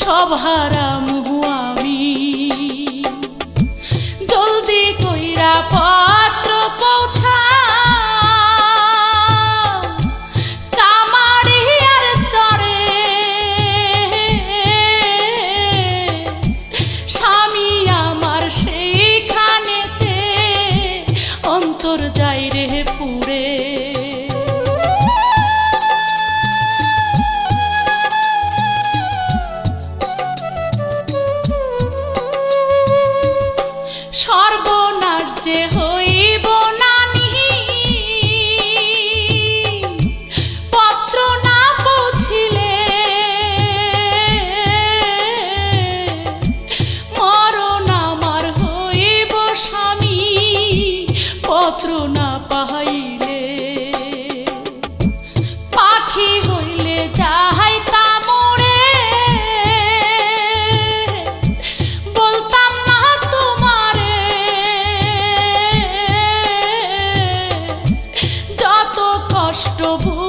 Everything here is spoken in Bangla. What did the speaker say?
সব হারাম আমি। জলদি কইরা পত্র পৌঁছা কামারি আর চরে। স্বামী আমার সেইখানেতে অন্তর যাই রে পুরে। সর্বনাশ যে পত্র না পৌঁছিলে। মরণ আমার হইব স্বামী পত্র না পাহাই অষ্টভ